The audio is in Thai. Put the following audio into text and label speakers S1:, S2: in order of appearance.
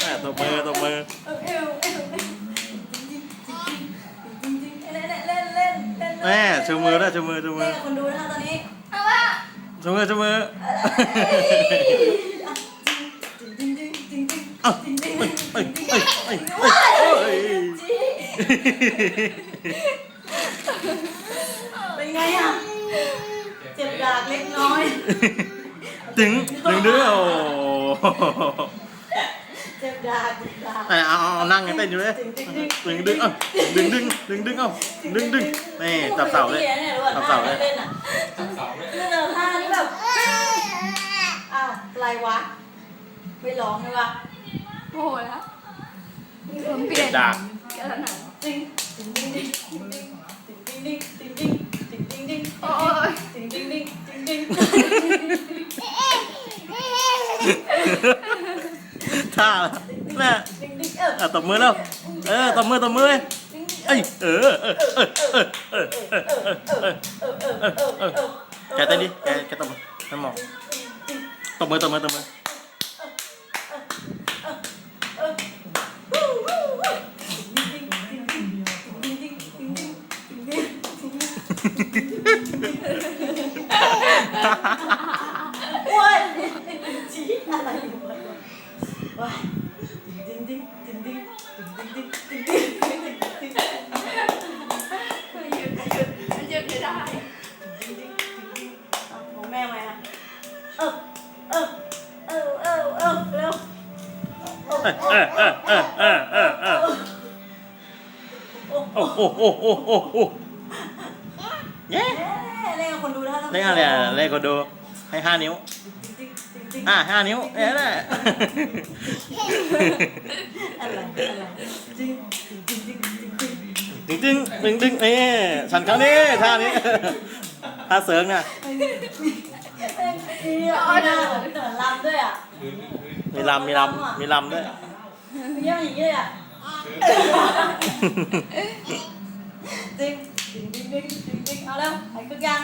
S1: แม่ตบมือตบมือ
S2: เอวเอวเอวเล่นเล่นเล่นเล่น
S1: แม่ชูมือด้วยชูมือชูมื
S2: เล่
S1: อน
S2: กับคนดูนะคะตอนนี้
S3: เอาว่า
S1: ชูมือชูมือ
S2: เอ้า
S1: เอ้ยเอ้ยเอ้ยเอ้ยเอ้ยเอ้ย
S2: เป็นไงอะเจ็บดากเล็กน้อย
S1: ดึงดึงดึงโอ้
S2: เจ็บดากเจ็บดาก
S1: เอาเอาเอานั่งไงเต้นอยู่เลยดึงดึงเอ้าดึงดึงดึงดึงเอ้าดึงดึงนี่จับเสาเลย จับเสาเลย
S2: เล่นอะเล่นเดินท่านี่แบบอ้าวอะไรวะไม่ร้องใช่ปะ
S3: โอ้โหแล้วผมเปลี่ยน
S1: ดาก
S3: เยอะหน่อย
S2: จริงจริงจริงจริงจริงจริงจริงจริงจริงจริงจริงจริง
S3: โอ้ย
S2: จริงจริงจริงจริงจริง
S1: ท่าแม่
S2: จริงจริงเออ
S1: อะตบมือแล้ว เออตบมือตบมือเลยเอ้ยเออเออเออเออเออเออเออแกเต้นดิแกแกตบมือให้มองตบมือตบมือตบมือ
S2: โอ้ยชี้อะไรอยู่วะว้าย จริงจริงจริงจริงจริงจริงจริงจริงจริง
S3: มันหยุดหยุดมันหยุดไม่ได้
S2: ของแม่ไหมนะเออเออเออเออเออเร็ว
S1: เออเออเออเออเออเออเออ
S2: โอ้
S1: โอ้โอ้โอ้โอ้โอ้เย้
S2: เล่นกับคนดูนะ
S1: เล่นอะไรอะเล่นก็ดูให้ห้านิ้ว อะห้านิ้วเอ๊ะแหละ
S2: อะไรอะไรจริงจริงจริงจริงจริง
S1: ดึงดึงดึงดึงนี่ฉันเขานี่ท่านี้ท่าเสริงน่ะ
S2: นี่อะหน้าเหมือนเหมือนลำด้วยอะ
S1: มีลำมีลำมีลำด้วย
S2: เยี่ยมอย่างนี้เลยอะจริงจริงจริงจริงจริงเอาแล้วหายคึกยัง